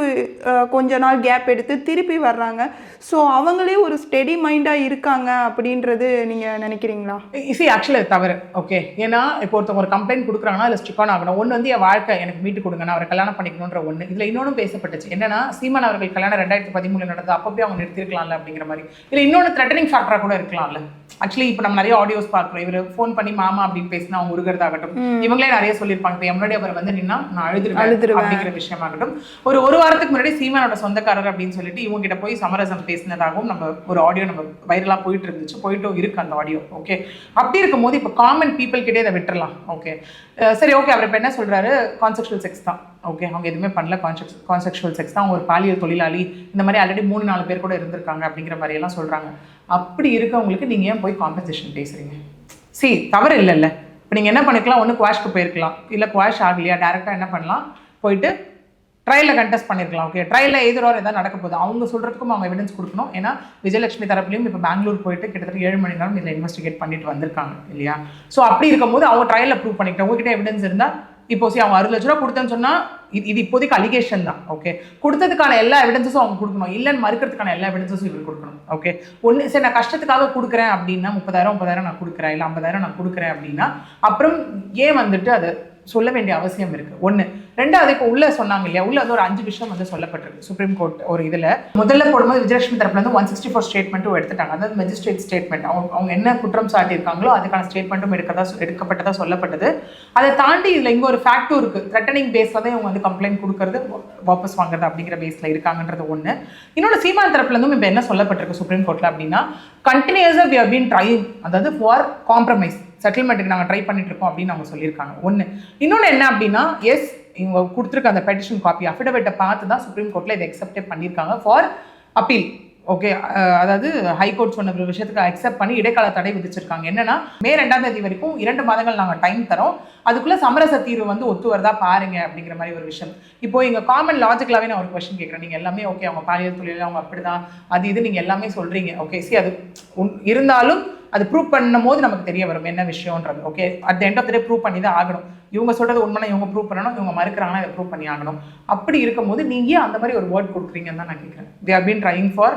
கொஞ்ச நாள் கேப் எடுத்து திருப்பி வர்றாங்க. ஸோ அவங்களே ஒரு ஸ்டெடி மைண்டாக இருக்காங்க அப்படின்றது நீங்கள் நினைக்கிறீங்களா? இசி ஆக்சுவலி அது தவறு. ஓகே ஏன்னா இப்போ ஒருத்தவங்க ஒரு கம்ப்ளைண்ட் கொடுக்குறாங்கன்னா அதில் ஸ்டிக் ஆன் ஆகணும். ஒன்று வந்து என் வாழ்க்கை எனக்கு மீட்டு கொடுங்க. நான் அவரை கல்யாணம் பண்ணிக்கணுன்ற ஒன்று இதில் இன்னொன்று பேசப்பட்டுச்சு. என்னன்னா சீமான் அவர்கள் கல்யாணம் ரெண்டாயிரத்தி பதிமூணு நடந்தது. அப்போ அவங்க நிறுத்திருக்கலாம்ல அப்படிங்கிற மாதிரி. இல்லை இன்னொன்று த்ரெட்டனிங் ஃபேக்டராக கூட இருக்கலாம்ல. ஆக்சுவலி இப்போ நம்ம நிறைய ஆடியோஸ் பார்க்குறோம். இவர் ஃபோன் பண்ணி மாமா அப்படின்னு பேசினா அவங்க உருகிறதாகட்டும். இவங்களே நிறைய சொல்லியிருப்பாங்க. இப்போ முன்னாடி அவர் வந்து நின்னா நான் அழுதுருவேன். அப்படிங்கிற விஷயமாகட்டும். ஒரு ஒரு வாரத்துக்கு முன்னாடி சீமானோட சொந்தக்காரர் அப்படின்னு சொல்லிட்டு இவங்க கிட்ட போய் சமரசம் பேசினதாகவும் நம்ம ஒரு ஆடியோ நம்ம வைரலாக போயிட்டு இருந்துச்சு போயிட்டும் இருக்கு அந்த ஆடியோ ஓகே அப்படி இருக்கும்போது இப்போ காமன் பீப்புள் கிட்டே இதை விட்டுறலாம். ஓகே சரி ஓகே அவர் இப்போ என்ன சொல்றாரு? கான்செப்ஷுவல் செக்ஸ் தான். ஓகே அவங்க எதுவுமே பண்ணல. கான்செப்ட் கான்செப்ஷுவல் செக்ஸ் தான். ஒரு பாலியல் தொழிலாளி. இந்த மாதிரி ஆல்ரெடி மூணு நாலு பேர் கூட இருந்திருக்காங்க அப்படிங்கிற மாதிரி எல்லாம் சொல்றாங்க. அப்படி இருக்கவங்களுக்கு நீங்க ஏன் போய் காம்பன்சேஷன் பேசுறீங்க? சி தவறு இல்லைல்ல. இப்போ நீங்கள் என்ன பண்ணிக்கலாம்? ஒன்று குவாஷ்க்கு போயிருக்கலாம். இல்லை குவாஷ் ஆகலையா? டேரெக்டாக என்ன பண்ணலாம்? போயிட்டு ட்ரையலில் கண்டெஸ்ட் பண்ணிருக்கலாம் ஓகே ட்ரையலில் எதிராக எதாவது நடக்க போகுது. அவங்க சொல்கிறதுக்கும் அவங்க எவிடன்ஸ் கொடுக்கணும். ஏன்னா விஜயலட்சுமி தரப்புலையும் இப்போ பெங்களூர் போயிட்டு கிட்டத்தட்ட ஏழு மணி நேரம் இதில் இன்வெஸ்டிகேட் பண்ணிட்டு வந்திருக்காங்க இல்லையா? ஸோ அப்படி இருக்கும்போது அவங்க ட்ரையலில் ப்ரூவ் பண்ணிக்கிட்டேன் உங்ககிட்ட எவிடன்ஸ் இருந்தால் இப்போ சரி அவங்க அறுபது லட்ச ரூபா கொடுத்தேன்னு சொன்னால் இது இது இப்போதைக்கு அலிகேஷன் தான் ஓகே கொடுத்ததுக்கான எல்லா எவிடன்ஸஸும் அவங்க கொடுக்கணும். இல்லைன்னு மறுக்கிறதுக்கான எல்லா எவிடன்ஸஸும் இவர் கொடுக்கணும் ஓகே ஒன்று சரி நான் கஷ்டத்துக்காக கொடுக்குறேன் அப்படின்னா முப்பதாயிரம் முப்பதாயிரம் நான் கொடுக்குறேன் இல்லை ஐம்பதாயிரம் நான் கொடுக்குறேன் அப்படின்னா அப்புறம் ஏன் வந்துட்டு அது சொல்ல வேண்டிய அவசியம் இருக்குது ஒன்று ரெண்டாவது இப்போ உள்ள சொன்னாங்க இல்லையா உள்ள வந்து ஒரு அஞ்சு விஷயம் வந்து சொல்லப்பட்டிருக்கு சுப்ரீம் கோர்ட் ஒரு இதில். முதல்ல போடும்போது விஜயலட்சுமி தரப்புல வந்து ஒன் சிக்ஸ்டி ஃபோர் ஸ்டேட்மெண்ட்டும் எடுத்துட்டாங்க. அதாவது மெஜிஸ்ட்ரேட் ஸ்டேட்மெண்ட் அவங்க அவங்க என்ன குற்றம் சாட்டியிருக்காங்களோ அதுக்கான ஸ்டேட்மெண்ட்டும் எடுக்கதா எடுக்கப்பட்டதாக சொல்லப்பட்டது. அதை தாண்டி இதில் இங்கே ஒரு ஃபேக்டும் இருக்கு. த்ரெட்டனிங் பேஸில் தான் இவங்க வந்து கம்ப்ளைண்ட் கொடுக்கறது வாபஸ் வாங்குறது அப்படிங்கிற பேஸில் இருக்காங்கன்றது ஒன்று இன்னொன்று சீமான் தரப்புலேருந்தும் இப்போ என்ன சொல்லப்பட்டிருக்கு சுப்ரீம் கோர்ட்டில் அப்படின்னா கண்டினியூஸாக வி பீன் ட்ரைங் அதாவது ஃபார் காம்ப்ரமைஸ் செட்டில்மெண்ட்டுக்கு நாங்கள் ட்ரை பண்ணிட்டு இருக்கோம் அப்படின்னு அவங்க சொல்லியிருக்காங்க. ஒன்று இன்னொன்று என்ன அப்படின்னா எஸ் இவங்க கொடுத்துருக்க அந்த பெட்டிஷன் காப்பி அஃபிடவிட்டை பார்த்து தான் சுப்ரீம் கோர்ட்டில் இதை அக்செப்டே பண்ணியிருக்காங்க. ஃபார் அப்பீல் ஓகே அதாவது ஹைகோர்ட் சொன்ன ஒரு விஷயத்துக்கு அக்செப்ட் பண்ணி இடைக்கால தடை விதிச்சிருக்காங்க. என்னன்னா மே ரெண்டாம் தேதி வரைக்கும் இரண்டு மாதங்கள் நாங்கள் டைம் தரோம். அதுக்குள்ள சமரச தீர்வு வந்து ஒத்து வருதா பாருங்க அப்படிங்கிற மாதிரி ஒரு விஷயம். இப்போ இங்க காமன் லாஜிக்கலாவே நான் ஒரு கொஸ்டின் கேட்குறேன் நீங்க எல்லாமே ஓகே அவங்க பாலியல் தொழில் அவங்க அப்படிதான். அது இது நீங்க எல்லாமே சொல்றீங்க. ஓகே சி அது இருந்தாலும் அது ப்ரூவ் பண்ணும் போது நமக்கு தெரிய வரும் என்ன விஷயம்ன்றது. Okay at end of day prove பண்ணி தான் ஆகணும். இவங்க சொல்றது உண்மைனா இவங்க ப்ரூவ் பண்ணணும். இவங்க மறுக்கிறாங்கன்னா அதை ப்ரூவ் பண்ணி ஆகணும். அப்படி இருக்கும்போது நீங்கள் அந்த மாதிரி ஒரு வேர்ட் கொடுக்குறீங்கன்னு தான் நான் கேட்குறேன். They are been trying for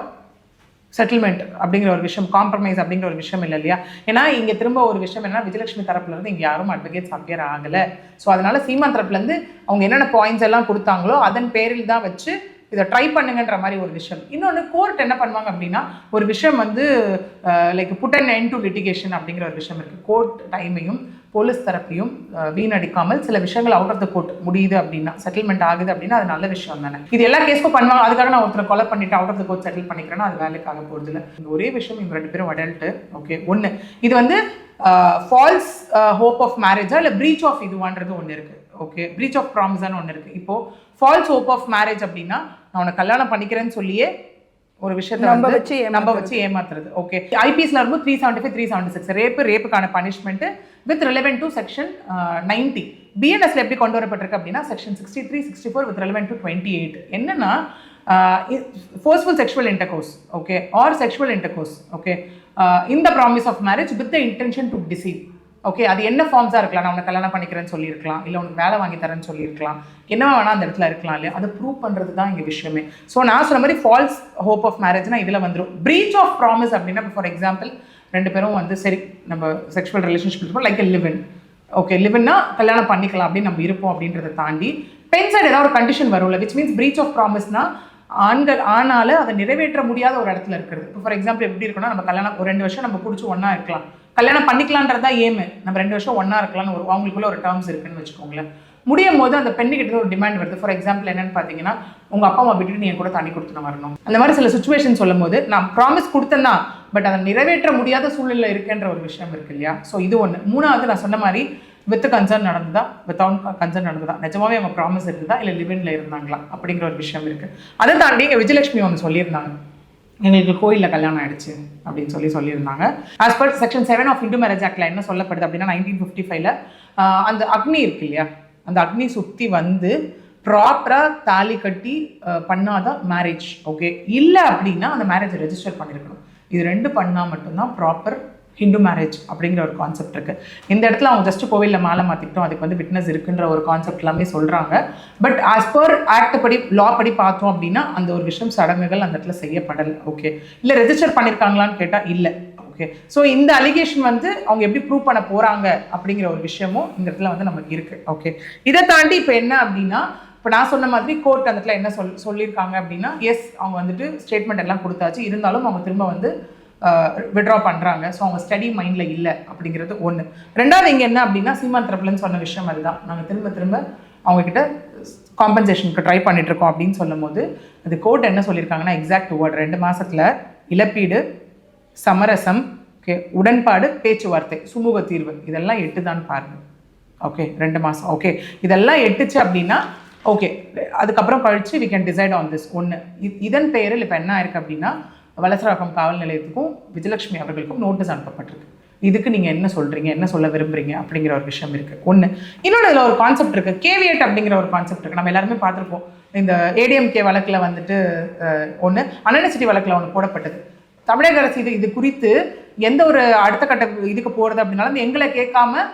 settlement அப்படிங்கிற ஒரு விஷயம் காம்ப்ரமைஸ் அப்படிங்கிற ஒரு விஷயம் இல்லை இல்லையா? ஏன்னா இங்கே திரும்ப ஒரு விஷயம் என்னன்னா விஜயலட்சுமி தரப்புல இருந்து யாரும் அட்வொகேட்ஸ் அப்பியர் ஆகலை. ஸோ அதனால சீமான் தரப்புலேருந்து அவங்க என்னென்ன பாயிண்ட்ஸ் எல்லாம் கொடுத்தாங்களோ அதன் பேரில் தான் வச்சு இதை ட்ரை பண்ணுங்கன்ற மாதிரி ஒரு விஷயம். இன்னொன்று கோர்ட் என்ன பண்ணுவாங்க அப்படின்னா ஒரு விஷயம் வந்து like put an end to litigation அப்படிங்கிற ஒரு விஷயம் இருக்குது கோர்ட் டைமையும் போலீஸ் தரப்பையும் வீணடிக்காமல் சில விஷயங்கள் அவுட் ஆஃப் த கோர்ட் முடியுது அப்படின்னா செட்டில்மெண்ட் ஆகுது அப்படின்னா அது நல்ல விஷயம் தானே. இது எல்லா கேஸ்க்கும் பண்ணுவாங்க. அதுக்காக நான் ஒருத்தர் கொலை பண்ணிட்டு out of the court settle பண்ணிக்கிறேன்னா அது வேலைக்காக போகிறது இல்லை ஒரே விஷயம் இவங்க ரெண்டு பேரும் அடல்ட்டு ஓகே ஒன்று இது வந்து ஃபால்ஸ் ஹோப் ஆஃப் மேரேஜா இல்லை ப்ரீச் ஆஃப் இதுவான்றது ஒன்று இருக்குது ஓகே ப்ரீச் ஆஃப் ப்ராமிஸான்னு ஒன்று இருக்குது இப்போது ஃபால்ஸ் ஹோப் ஆஃப் மேரேஜ் அப்படின்னா நான் உன்னை கல்யாணம் பண்ணிக்கிறேன்னு சொல்லியே ஒரு விஷயத்தை நம்ப வச்சு நம்ப வச்சு ஏமாத்துறது. ஓகே ஐபிஎஸ்ல வரும்போது three seventy five three seventy six rape ரேப்புக்கான punishment with relevant to section ninety பிஎன்எஸ்ல எப்படி கொண்டு வரப்பட்டிருக்கு அப்படின்னா section sixty three sixty four with relevant to twenty eight என்னன்னா forceful sexual intercourse okay or sexual intercourse okay இந்த promise of marriage with the intention to deceive okay அது என்ன ஃபார்ம்ஸாக இருக்கலாம்? நான் உனக்கு கல்யாணம் பண்ணிக்கிறேன்னு சொல்லியிருக்கலாம். இல்லை உனக்கு வேலை வாங்கி தரேன்னு சொல்லியிருக்கலாம். என்ன வேணால் அந்த இடத்துல இருக்கலாம் இல்லையா? அதை ப்ரூவ் பண்ணுறது தான் இங்கே விஷயமே. ஸோ நான் சொன்ன மாதிரி ஃபால்ஸ் ஹோப் ஆஃப் மேரேஜ்னா இதில் வந்துடும் ப்ரீச் ஆஃப் ப்ராமிஸ் அப்படின்னா ஃபார் எக்ஸாம்பிள் ரெண்டு பேரும் வந்து சரி நம்ம செக்ஷுவல் ரிலேஷன்ஷிப் இருப்போம் லைக் லிவன் ஓகே லிவன்னா கல்யாணம் பண்ணிக்கலாம் அப்படின்னு நம்ம இருப்போம் அப்படின்றத தாண்டி பெண் சைடு ஏதாவது ஒரு கண்டிஷன் வரும்ல விச் மீன்ஸ் ப்ரீச் ஆஃப் ப்ராமிஸ்னா ஆண்கள் ஆனால அதை நிறைவேற்ற முடியாத ஒரு இடத்துல இருக்கிறது. இப்போ ஃபார் எக்ஸாம்பிள் எப்படி இருக்குன்னா நம்ம கல்யாணம் ஒரு ரெண்டு வருஷம் நம்ம பிடிச்சி ஒன்றா இருக்கலாம். கல்யாணம் பண்ணிக்கலான்றதா ஏமு நம்ம ரெண்டு வருஷம் ஒன்றா இருக்கலாம்னு ஒரு அவங்களுக்குள்ள ஒரு டேர்ம்ஸ் இருக்குன்னு வச்சுக்கோங்களேன். முடியும் போது அந்த பெண்ணுக்கிட்ட ஒரு டிமாண்ட் வருது. ஃபார் எக்ஸாம்பிள் என்னன்னு பார்த்தீங்கன்னா உங்கள் அப்பா அம்மா விட்டுட்டு நீ கூட தண்ணி கொடுத்துன வரணும். அந்த மாதிரி சில சுச்சுவேஷன் சொல்லும் போது நான் ப்ராமிஸ் கொடுத்தேன் தான் பட் அதை நிறைவேற்ற முடியாத சூழ்நிலை இருக்குன்ற ஒரு விஷயம் இருக்கு இல்லையா? ஸோ இது ஒன்று மூணாவது நான் சொன்ன மாதிரி வித் கன்சர்ன் நடந்ததா? வித்தவுட் கன்சர்ன் நடந்ததா? நிஜமாவே அவங்க ப்ராமிஸ் இருந்ததா? இல்லை லிவின்ல இருந்தாங்களா? அப்படிங்கிற ஒரு விஷயம் இருக்கு. அதை தாண்டி இங்கே விஜயலட்சுமி ஒன்று சொல்லியிருந்தாங்க. எங்களுக்கு கோயிலில் கல்யாணம் ஆயிடுச்சு அப்படின்னு சொல்லி சொல்லியிருந்தாங்க. As per section seven of Hindu marriage ஆக்டில் என்ன சொல்லப்படுது அப்படின்னா நைன்டீன் ஃபிஃப்டி ஃபைவ்ல அந்த அக்னி இருக்கு இல்லையா? அந்த அக்னி சுற்றி வந்து ப்ராப்பராக தாலி கட்டி பண்ணாதான் மேரேஜ் ஓகே இல்லை அப்படின்னா அந்த மேரேஜ் ரெஜிஸ்டர் பண்ணியிருக்கணும் இது ரெண்டு பண்ணால் மட்டும்தான் ப்ராப்பர் ஹிந்து மேரேஜ் அப்படிங்கிற ஒரு கான்செப்ட் இருக்குது இந்த இடத்துல அவங்க ஜஸ்ட் கோவிலில் மாலை மாற்றிக்கிட்டோம் அதுக்கு வந்து விட்னஸ் இருக்குன்ற ஒரு கான்செப்ட் எல்லாமே சொல்கிறாங்க பட் ஆஸ் பர் ஆக்ட் படி லா படி பார்த்தோம் அப்படின்னா அந்த ஒரு விஷயம் சடங்குகள் அந்த இடத்துல செய்யப்படலை. ஓகே இல்லை ரெஜிஸ்டர் பண்ணியிருக்காங்களான்னு கேட்டால் இல்லை. ஓகே ஸோ இந்த அலிகேஷன் வந்து அவங்க எப்படி ப்ரூவ் பண்ண போகிறாங்க அப்படிங்கிற ஒரு விஷயமும் இந்த இடத்துல வந்து நமக்கு இருக்குது ஓகே இதை தாண்டி இப்போ என்ன அப்படின்னா இப்போ நான் சொன்ன மாதிரி கோர்ட் அந்த இடத்துல என்ன சொல் சொல்லியிருக்காங்க அப்படின்னா எஸ் அவங்க வந்துட்டு ஸ்டேட்மெண்ட் எல்லாம் கொடுத்தாச்சு. இருந்தாலும் அவங்க திரும்ப வந்து விட்ரா பண்ணுறாங்க ஸோ அவங்க ஸ்டடி மைண்டில் இல்லை அப்படிங்கிறது ஒன்று ரெண்டாவது இங்கே என்ன அப்படின்னா சீமான் தரப்புலன்னு சொன்ன விஷயம் அதுதான். நாங்கள் திரும்ப திரும்ப அவங்கக்கிட்ட காம்பன்சேஷனுக்கு ட்ரை பண்ணிகிட்ருக்கோம் அப்படின்னு சொல்லும் போது அது கோர்ட் என்ன சொல்லியிருக்காங்கன்னா எக்ஸாக்ட் வேர்ட் ரெண்டு மாதத்தில் இழப்பீடு சமரசம் ஓகே உடன்பாடு பேச்சுவார்த்தை சுமூக தீர்வு. இதெல்லாம் எட்டு தான் பாருங்கள் ஓகே ரெண்டு மாதம் ஓகே இதெல்லாம் எட்டுச்சு அப்படின்னா ஓகே அதுக்கப்புறம் கழிச்சு we can decide on this ஒன்று இதன் பெயரில் இப்போ என்ன ஆயிருக்கு அப்படின்னா வலசராக்கம் காவல் நிலையத்துக்கும் விஜயலட்சுமி அவர்களுக்கும் நோட்டீஸ் அனுப்பப்பட்டிருக்கு. இதுக்கு நீங்கள் என்ன சொல்கிறீங்க என்ன சொல்ல விரும்புகிறீங்க அப்படிங்கிற ஒரு விஷயம் இருக்குது ஒன்று இன்னொன்று இதில் ஒரு கான்செப்ட் இருக்குது கேவியட் அப்படிங்கிற ஒரு கான்செப்ட் இருக்குது நம்ம எல்லாருமே பார்த்துருப்போம். இந்த ஏடிஎம்கே வழக்கில் வந்துட்டு ஒன்று அனனிசிட்டி வழக்கில் ஒன்று போடப்பட்டது. தமிழக அரசு இது இது குறித்து எந்த ஒரு அடுத்த கட்ட இதுக்கு போகிறது அப்படின்னாலும் எங்களை கேட்காம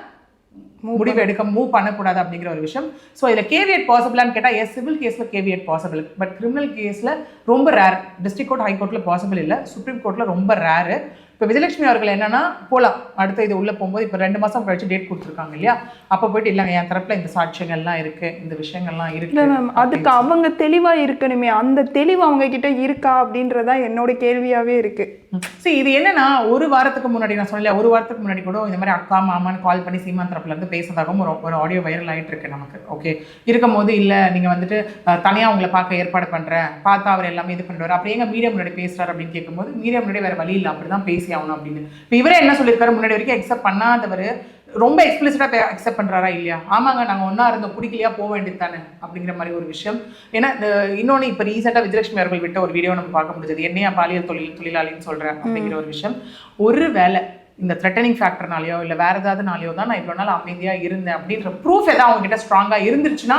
முடிவு எடுக்க மூவ் பண்ணக்கூடாது அப்படிங்கிற ஒரு விஷயம். ஸோ இதில் கேவியட் பாசிபிளான்னு கேட்டால் எஸ் சிவில் கேஸில் கேவியட் பாசிபிள் பட் கிரிமினல் கேஸில் ரொம்ப ரேர் டிஸ்ட்ரிக்ட் கோர்ட் ஹை கோர்ட்டில் பாசிபிள் இல்லை. சுப்ரீம் கோர்ட்டில் ரொம்ப ரேரு இப்போ விஜயலட்சுமி அவர்கள் என்னன்னா போலாம். அடுத்த இது உள்ள போகும்போது இப்போ ரெண்டு மாசம் கழிச்சு டேட் கொடுத்துருக்காங்க இல்லையா? அப்போ போயிட்டு இல்லைங்க என் தரப்புல இந்த சாட்சியங்கள்லாம் இருக்கு. இந்த விஷயங்கள்லாம் இருக்கு மேம் அதுக்கு அவங்க தெளிவா இருக்கணுமே. அந்த தெளிவு அவங்க கிட்ட இருக்கா அப்படின்றதா என்னோட கேள்வியாவே இருக்கு. சரி இது என்னன்னா ஒரு வாரத்துக்கு முன்னாடி நான் சொல்லல ஒரு வாரத்துக்கு முன்னாடி கூட இந்த மாதிரி அக்கா மாமான்னு கால் பண்ணி சீமான் தரப்புல இருந்து பேசுறதாகவும் ஒரு ஒரு ஆடியோ வைரல் ஆகிட்டு இருக்கு நமக்கு. ஓகே இருக்கும்போது இல்லை நீங்க வந்துட்டு அஹ், தனியா உங்களை பார்க்க ஏற்பாடு பண்றேன். பார்த்தா அவர் எல்லாமே இது பண்ணுவார். அப்படி எங்க மீடியா முன்னாடி பேசுறாரு அப்படின்னு கேட்கும்போது மீடியா முன்னாடி வேற வழி இல்லை. அப்படிதான் பேசி ஆகணும் அப்படின்னு. இப்போ இவரே என்ன சொல்லியிருக்காரு? முன்னாடி வரைக்கும் எக்ஸப்ட் பண்ணாதவர் ரொம்ப எக்ஸ்பிளிசிட்டா அக்செப்ட் பண்றாரா இல்லையா? ஆமாங்க நாங்க ஒண்ணா இருந்தோம் பிடிக்கலையா போக வேண்டியது தானே அப்படிங்கிற மாதிரி ஒரு விஷயம். ஏன்னா இந்த இன்னொன்னு இப்போ ரீசெண்டாக விஜயலட்சுமி அவர்கள் விட்ட ஒரு வீடியோ நம்ம பார்க்க முடிஞ்சது. என்னையா பாலியல் தொழில் தொழிலாளின்னு சொல்றேன் அப்படிங்கிற ஒரு விஷயம். ஒரு வேலை இந்த த்ரெட்டனிங் ஃபேக்டர்னாலயோ இல்லை வேற ஏதாவதுனாலயோ தான் நான் இவ்வளோ நாள் அமைதியா இருந்தேன் அப்படின்ற ப்ரூஃப் ஏதாவது அவங்க கிட்ட ஸ்ட்ராங்கா இருந்துருச்சுன்னா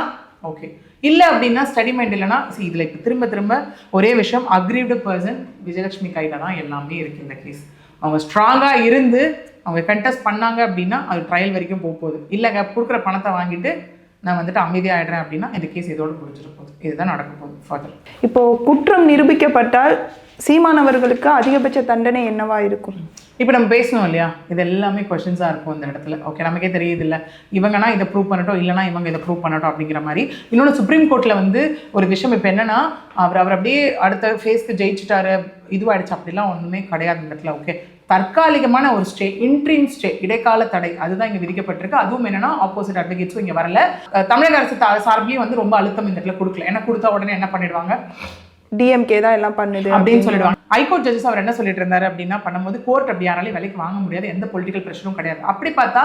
ஓகே இல்லை அப்படின்னா ஸ்டடி மைண்ட் இல்லைன்னா see இதுல இப்போ திரும்ப திரும்ப ஒரே விஷயம் அக்ரீவ்டு பர்சன் விஜயலட்சுமி கையில தான் எல்லாமே இருக்கு இந்த கேஸ் அவங்க ஸ்ட்ராங்கா இருந்து அவங்க கண்டெஸ்ட் பண்ணாங்க அப்படின்னா அது ட்ரையல் வரைக்கும் போக போகுது. இல்லைங்க கொடுக்குற பணத்தை வாங்கிட்டு நான் வந்துட்டு அமைதியாயிடுறேன் அப்படின்னா இந்த கேஸ் இதோட முடிஞ்சிட போகுது. இதுதான் நடக்க போகுது ஃபர்தர் இப்போ குற்றம் நிரூபிக்கப்பட்டால் சீமானவர்களுக்கு அதிகபட்ச தண்டனை என்னவா இருக்கும்? இப்போ நம்ம பேசணும் இல்லையா? இது எல்லாமே கொஷின்ஸாக இருக்கும் இந்த இடத்துல. ஓகே நமக்கே தெரியுது இல்லை இவங்கன்னா இதை ப்ரூவ் பண்ணட்டும் இல்லைனா இவங்க இதை ப்ரூவ் பண்ணட்டும் அப்படிங்கிற மாதிரி. இன்னொன்று சுப்ரீம் கோர்ட்டில் வந்து ஒரு விஷயம் இப்போ என்னன்னா அவர் அவர் அப்படியே அடுத்த ஃபேஸ்க்கு ஜெயிச்சிட்டாரு இதுவாயிடுச்சு அப்படிலாம் ஒன்றுமே கிடையாது இந்த இடத்துல. ஓகே தற்காலிகமான ஒரு ஸ்டே இன்ட்ரீம் ஸ்டே இடைக்கால தடை. அதுதான் இங்கே விதிக்கப்பட்டிருக்கு. அதுவும் என்னன்னா ஆப்போசிட் அட்வொகேட்ஸும் இங்கே வரல. தமிழக அரசு சார்பிலையும் வந்து ரொம்ப அழுத்தம் இந்த இடத்துல கொடுக்கல. ஏன்னா கொடுத்த உடனே என்ன பண்ணிடுவாங்க? டிஎம்கே தான் எல்லாம் பண்ணுது அப்படின்னு சொல்லிடுவாங்க. ஹைகோர்ட் ஜட்ஜஸ் அவர் என்ன சொல்லிட்டு இருந்தாரு அப்படின்னா பண்ணும்போது கோர்ட் அப்படி யாராலையும் விலைக்கு வாங்க முடியாது எந்த பொலிட்டிக்கல் ப்ரெஷரும் கிடையாது. அப்படி பார்த்தா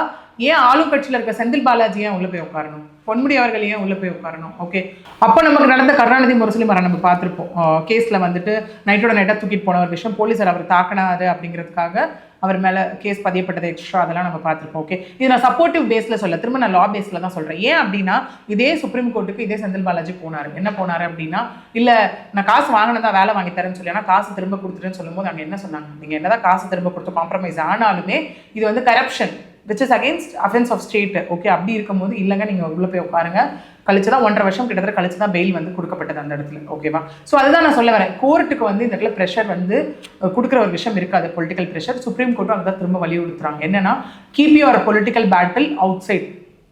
ஏன் ஆளும் கட்சியில் இருக்க செந்தில் பாலாஜி ஏன் உள்ள போய் உட்காரணும்? பொன்முடி அவர்கள் ஏன் உள்ள போய் உட்காரணும்? ஓகே அப்போ நமக்கு நடந்த கருணாநிதி முரசொலி மரம் நம்ம பார்த்துருப்போம். கேஸ்ல வந்துட்டு நைட்டோட நைட்டாக தூக்கிட்டு போன ஒரு விஷயம் போலீஸார் அவர் தாக்கினாரு அப்படிங்கிறதுக்காக அவர் மேலே கேஸ் பதியப்பட்டது எக்ஸ்ட்ரா அதெல்லாம் நம்ம பார்த்துருப்போம். ஓகே இது நான் சப்போர்ட்டிவ் பேஸில் சொல்ல திரும்ப நான் லா பேஸில் தான் சொல்கிறேன் ஏன் அப்படின்னா இதே சுப்ரீம் கோர்ட்டுக்கு இதே செந்தில் பாலாஜி போனாரு. என்ன போனாரு அப்படின்னா இல்லை நான் காசு வாங்கினதா வேலை வாங்கி தரேன்னு சொல்லி ஆனால் காசு திரும்ப கொடுத்துட்டேன்னு சொல்லும்போது அவங்க என்ன சொன்னாங்க? நீங்கள் என்னதான் காசு திரும்ப கொடுத்து காம்ப்ரமைஸ் ஆனாலுமே இது வந்து corruption which is against offence of state okay அப்படி இருக்கும்போது இல்லைங்க நீங்கள் உள்ளே போய் உட்காருங்க. கழிச்சு தான் ஒன்றரை வருஷம் கிட்டத்தட்ட கழிச்சு தான் பெயில் வந்து கொடுக்கப்பட்டது அந்த இடத்துல ஓகேவா ஸோ அதுதான் நான் சொல்ல வரேன். கோர்ட்டுக்கு வந்து இந்த இடத்துல ப்ரெஷர் வந்து கொடுக்குற ஒரு விஷயம் இருக்காது. பொலிட்டிக்கல் ப்ரெஷர் சுப்ரீம் கோர்ட்டும் அதுதான் திரும்ப வலியுறுத்துறாங்க. என்னன்னா keep your political battle outside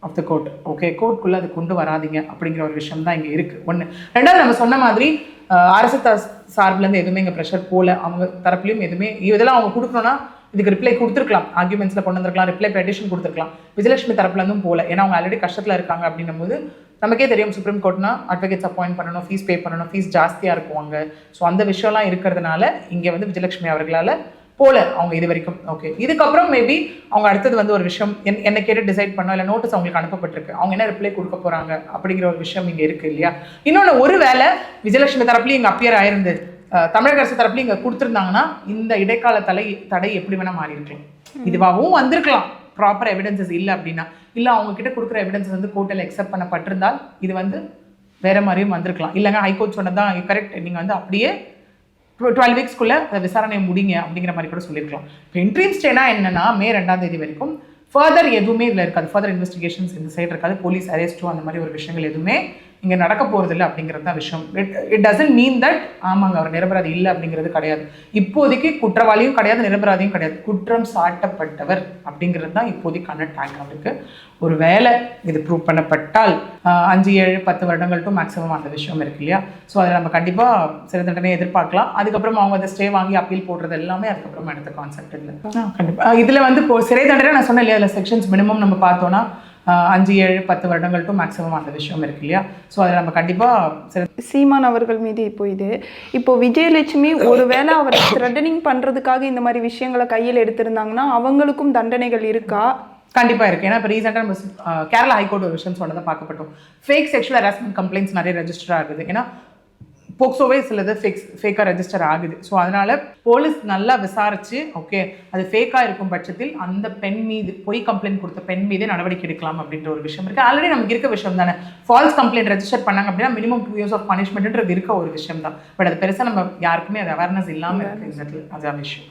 of the court okay கோர்ட்குள்ளே அது கொண்டு வராதீங்க அப்படிங்கிற ஒரு விஷயம் தான் இங்கே இருக்குது ஒன்று ரெண்டாவது நம்ம சொன்ன மாதிரி அரசு த சார்பிலேருந்து எதுவுமே இங்கே ப்ரெஷர் போகல அவங்க தரப்புலையும் எதுவுமே இதெல்லாம் அவங்க கொடுக்கணும்னா இதுக்கு ரிப்ளை கொடுத்துருக்கலாம். ஆர்குமெண்ட்ஸில் கொண்டு வந்திருக்கலாம். ரிப்ளை பெட்டிஷன் கொடுத்துருக்கலாம். விஜயலட்சுமி தரப்புலேருந்தும் போகல ஏன்னா அவங்க ஆல்ரெடி கஷ்டத்தில் இருக்காங்க அப்படின்னும் போது நமக்கே தெரியும் சுப்ரீம் கோர்ட்னா அட்வொகேட்ஸ் அப்பாயிண்ட் பண்ணணும் ஃபீஸ் பே பண்ணணும் ஃபீஸ் ஜாஸ்தியாக இருக்கும் அங்கே. ஸோ அந்த விஷயம்லாம் இருக்கிறதுனால இங்கே வந்து விஜயலட்சுமி அவர்களால் போல அவங்க இது வரைக்கும். ஓகே இதுக்கப்புறம் மேபி அவங்க அடுத்தது வந்து ஒரு விஷயம் என் என்னை கேட்டு டிசைட் பண்ணோம் இல்லை நோட்டீஸ் அவங்களுக்கு அனுப்பப்பட்டிருக்கு. அவங்க என்ன ரிப்ளை கொடுக்க போறாங்க அப்படிங்கிற ஒரு விஷயம் இங்கே இருக்கு இல்லையா? இன்னொன்று ஒரு வேளை விஜயலட்சுமி தரப்புலையும் இங்கே அப்பியர் ஆயிருந்து தமிழக அரசு தரப்புலையும் இங்கே கொடுத்துருந்தாங்கன்னா இந்த இடைக்கால தடை தடை எப்படி வேணா மாறி இருக்கலாம் இதுவாகவும் வந்திருக்கலாம். ப்ராப்பர் எவிடன்சஸ் இல்லை அப்படின்னா இல்லை அவங்க கிட்ட கொடுக்குற எவிடன்சஸ் வந்து கோர்ட்டில் அக்செப்ட் பண்ணப்பட்டிருந்தால் இது வந்து வேறு மாதிரியும் வந்திருக்கலாம். இல்லைங்க ஹைகோர்ட் சொன்னதான் கரெக்ட் நீங்கள் வந்து அப்படியே டுவெல் வீக்ஸ்க்குள்ளே அதை விசாரணையை முடிங்க அப்படிங்கிற மாதிரி கூட சொல்லியிருக்கலாம். இப்போ இன்ட்ரீம் ஸ்டேனா என்னன்னா மே ரெண்டாம் தேதி வரைக்கும் ஃபர்தர் எதுவுமே இதில் இருக்காது. ஃபர்தர் இன்வெஸ்டிகேஷன்ஸ் இந்த சைடு இருக்காது. போலீஸ் அரெஸ்ட்டும் அந்த மாதிரி ஒரு விஷயங்கள் எதுவுமே இங்கே நடக்க போகிறது இல்லை அப்படிங்கிறது தான் விஷயம். It it doesn't mean that ஆமாங்க அவர் நிரபராதி இல்லை அப்படிங்கிறது கிடையாது. இப்போதைக்கு குற்றவாளியும் கிடையாது நிரபராதியும் கிடையாது. குற்றம் சாட்டப்பட்டவர் அப்படிங்கிறது தான் இப்போதைக்கான டேக் அவருக்கு. ஒரு வேளை இது ப்ரூவ் பண்ணப்பட்டால் அஞ்சு ஏழு பத்து வருடங்கள் டு மேக்ஸிமம் அந்த விஷயம் இருக்கு இல்லையா? ஸோ அதை நம்ம கண்டிப்பாக சிறை தண்டனை எதிர்பார்க்கலாம். அதுக்கப்புறம் அவங்க அதை ஸ்டே வாங்கி அப்பீல் போடுறது எல்லாமே அதுக்கப்புறம் எடுத்த கான்செப்ட் இல்லை. கண்டிப்பாக இதில் வந்து இப்போ சிறை தண்டனை நான் சொன்னேன் இல்லையா? அதில் செக்ஷன்ஸ் மினிமம் நம்ம பார்த்தோன்னா அஞ்சு ஏழு பத்து வருடங்கள் டு மேக்ஸிமம் அந்த விஷயம் இருக்கு இல்லையா? ஸோ அதை நம்ம கண்டிப்பாக சீமான் அவர்கள் மீது இப்போ இது. இப்போ விஜயலட்சுமி ஒருவேளை அவர் த்ரெட்டனிங் பண்றதுக்காக இந்த மாதிரி விஷயங்களை கையில் எடுத்திருந்தாங்கன்னா அவங்களுக்கும் தண்டனைகள் இருக்கா? கண்டிப்பா இருக்கு. ஏன்னா இப்போ ரீசெண்டாக நம்ம கேரளா ஹைகோர்ட் ஒரு விஷயம் சொன்னதை பார்க்கப்பட்டோம். ஃபேக் செக்ஷுவல் ஹராஸ்மெண்ட் கம்ப்ளைண்ட்ஸ் நிறைய ரெஜிஸ்டர் ஆகுது. ஏன்னா போக்சோவே சிலது ஃபேக்ஸ் ஃபேக்காக ரெஜிஸ்டர் ஆகுது. ஸோ அதனால போலீஸ் நல்லா விசாரிச்சு ஓகே அது ஃபேக்காக இருக்கும் பட்சத்தில் அந்த பெண் மீது பொய் கம்ப்ளைண்ட் கொடுத்த பெண் மீதே நடவடிக்கை எடுக்கலாம் அப்படின்ற ஒரு விஷயம் இருக்கு. ஆல்ரெடி நமக்கு இருக்க விஷயம் தானே. ஃபால்ஸ் கம்ப்ளைண்ட் ரெஜிஸ்டர் பண்ணாங்க அப்படின்னா மினிமம் டூ இயர்ஸ் ஆஃப் பனிஷ்மெண்ட்ன்றது இருக்க ஒரு விஷயம் தான். பட் அது பெருசாக நம்ம யாருக்குமே அது அவேர்னஸ் இல்லாமல் இருக்கு இந்த அதான் விஷயம்